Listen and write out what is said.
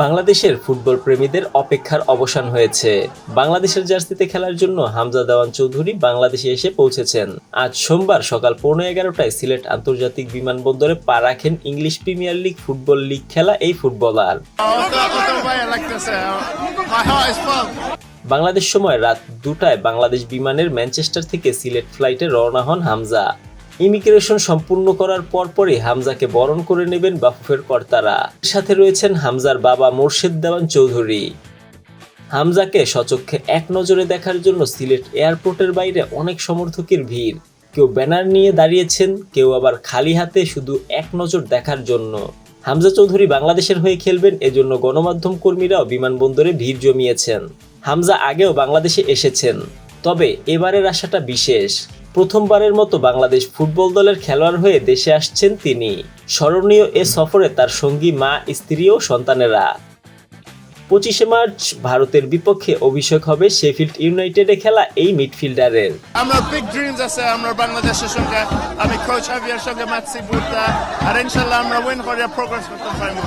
বাংলাদেশের ফুটবল প্রেমীদের অপেক্ষার অবসান হয়েছে। বাংলাদেশের জার্সিতে খেলার জন্য হামজা দেওয়ান চৌধুরী বাংলাদেশে এসে পৌঁছেছেন। আজ সোমবার সকাল পৌনে এগারোটায় সিলেট আন্তর্জাতিক বিমানবন্দরে পা রাখেন English Premier League football league খেলা এই ফুটবলার. বাংলাদেশ সময় রাত দুটায় বাংলাদেশ বিমানের ম্যানচেস্টার থেকে সিলেট ফ্লাইটে রওনা হন হামজা। ইমিগ্রেশন সম্পূর্ণ করার পরপরই হামজাকে বরণ করে নেবেন বাফুফের কর্তারা। সাথে রয়েছেন হামজার বাবা মোর্শেদ দেওয়ান চৌধুরী। হামজাকে সচক্ষে এক নজরে দেখার জন্য সিলেট এয়ারপোর্টের বাইরে অনেক সমর্থকের ভিড়। কেউ ব্যানার নিয়ে দাঁড়িয়েছেন, কেউ আবার খালি হাতে শুধু এক নজর দেখার জন্য। হামজা চৌধুরী বাংলাদেশের হয়ে খেলবেন, এজন্য গণমাধ্যম কর্মীরাও বিমানবন্দরে ভিড় জমিয়েছেন। হামজা আগেও বাংলাদেশে এসেছেন। তবে এবারের আশাটা বিশেষ। প্রথমবারের মতো বাংলাদেশ ফুটবল দলের খেলোয়াড় হয়ে দেশে আসছেন তিনি। স্মরণীয় এ সফরে তার সঙ্গী, মা, স্ত্রী ও সন্তানেরা। পঁচিশে মার্চ ভারতের বিপক্ষে অভিষেক হবে শেফিল্ড ইউনাইটেডে খেলা এই মিডফিল্ডারের। আমরা বিগ ড্রিমস আছে, আমরা বাংলাদেশের সঙ্গে, আমি কোচ হাভিয়ার সঙ্গে ম্যাচ আর ইনশাল্লাহ আমরা উইন প্রোগ্রেস করতে পারব।